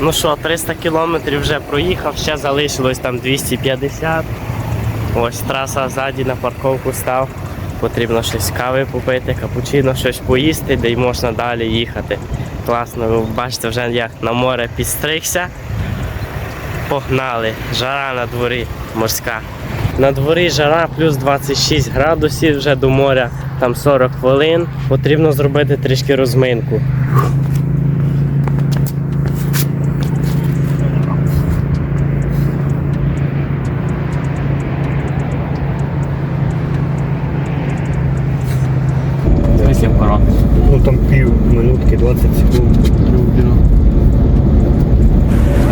Ну що, 300 кілометрів вже проїхав, ще залишилось там 250. Ось траса ззаді на парковку став. Потрібно щось кави попити, капучино, щось поїсти, де й можна далі їхати. Класно, ви бачите, вже як на море підстригся. Погнали. Жара на дворі морська. На дворі жара плюс 26 градусів вже до моря, там 40 хвилин. Потрібно зробити трішки розминку. Дивись, як коротко. Ну там минутки, 20 секунд.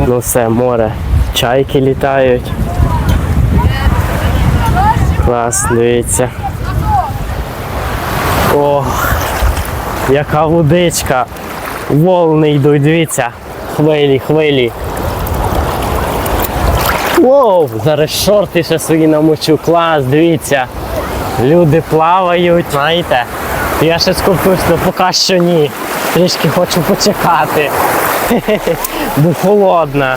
Ну все, море. Чайки літають. Клас, дивіться. Ох, яка водичка. Волни йдуть, дивіться. Хвилі, хвилі. Воу, зараз шорти ще свої намочу. Клас, дивіться. Люди плавають, знаєте. Я ще скупився, поки що ні. Трішки хочу почекати. Бо холодна.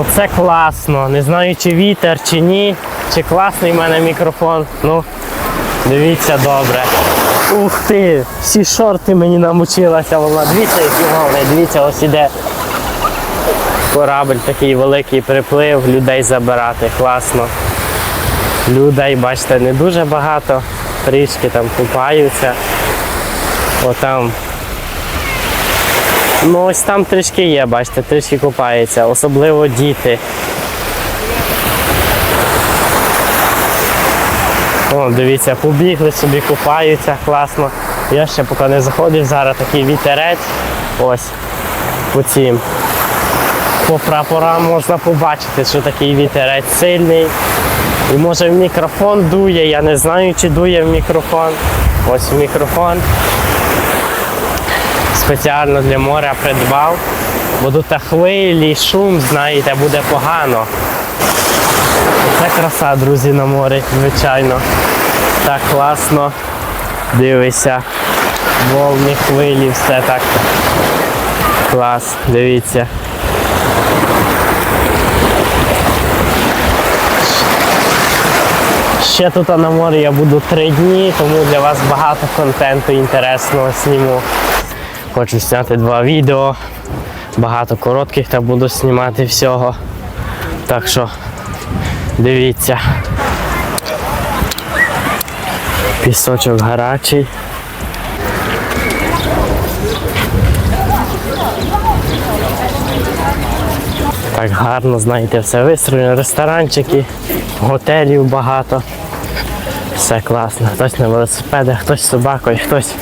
Оце класно. Не знаю, чи вітер, чи ні. Чи класний в мене мікрофон. Ну, дивіться добре. Ух ти! Всі шорти мені намочилася волна. Дивіться, які волни. Дивіться, ось іде корабль такий великий приплив, людей забирати. Класно. Людей, бачите, не дуже багато. Трішки там купаються. Отам Ну ось там трішки є, бачите, трішки купаються, особливо діти. О, дивіться, побігли собі, купаються, класно. Я ще поки не заходив, зараз такий вітерець. Ось по цим. По прапорам можна побачити, що такий вітерець сильний. І може в мікрофон дує, я не знаю, чи дує в мікрофон. Ось в мікрофон спеціально для моря придбав. Бо тут хвилі, шум, знаєте, буде погано. Це краса, друзі, на морі, звичайно. Так класно. Дивися. Волни, хвилі, все так. Клас, дивіться. Ще тут на морі я буду три дні, тому для вас багато контенту інтересного зніму. Хочу зняти два відео, багато коротких та буду знімати всього. Так що дивіться. Пісочок гарячий. Так гарно, знаєте, все вистроєно, ресторанчики, готелів багато. Все класно. Хтось на велосипедах, хтось з собакою, хтось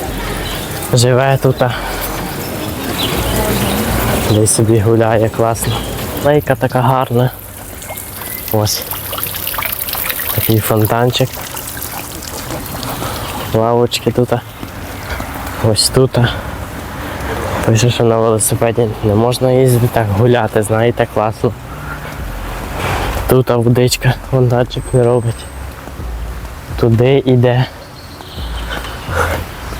живе тут. Десь собі гуляє класно. Лейка така гарна. Ось. Такий фонтанчик. Лавочки тут. Ось тут. Пише, що на велосипеді не можна їздити так гуляти, знаєте, класно. Тут водичка, фонтанчик не робить. Туди іде.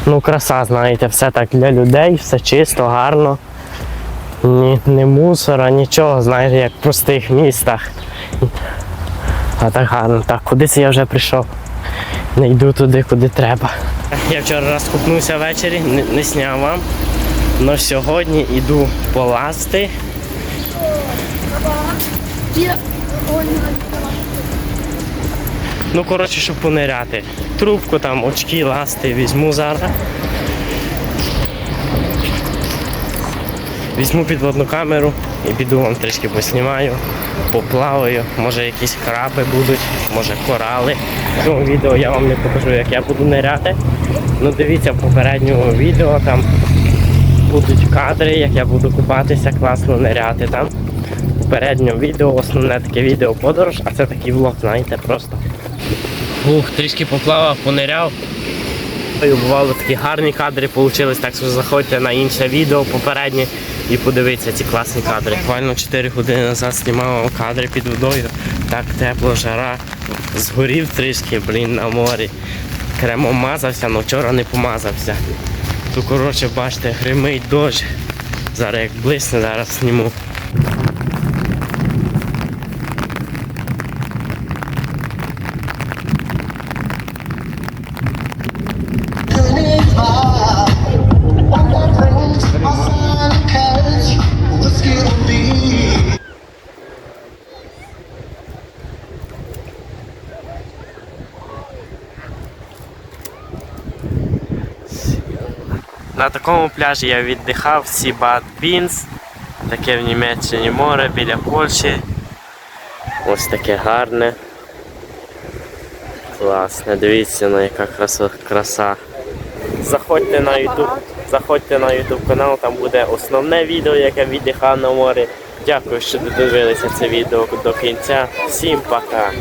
Ну, краса, знаєте, все так для людей, все чисто, гарно. Ні, не мусора, нічого, знаєш, як в простих містах. А так гарно. Так, куди це я вже прийшов? Не йду туди, куди треба. Я вчора розкупнувся ввечері, не, не сняв вам. Но сьогодні йду полазити. Ну, коротше, щоб пониряти. Трубку там, очки, ласти візьму зараз. Візьму підводну камеру і піду вам трішки поснімаю, поплаваю, може якісь краби будуть, може корали. В цьому відео я вам не покажу, як я буду ниряти. Ну дивіться в попередньому відео, там будуть кадри, як я буду купатися, класно ниряти там. В попередньому відео, основне таке відео подорож, а це такий влог, знаєте, просто. Ух, трішки поплавав, пониряв. І Бувало такі гарні кадри вийшли, так що заходьте на інше відео попереднє і подивитися ці класні кадри. Буквально 4 години назад знімав кадри під водою. Так тепло, жара. Згорів трішки, блін, на морі. Кремом мазався, але вчора не помазався. Тут, коротше, бачите, гримить дощ. Зараз як блисне, зараз зніму. На такому пляжі я віддихав Сібат Бінс. Таке в Німеччині море біля Польщі. Ось таке гарне. Класне, дивіться на яка краса. краса. Заходьте на YouTube, заходьте на YouTube канал, там буде основне відео, яке віддихав на морі. Дякую, що додивилися це відео до кінця. Всім пока!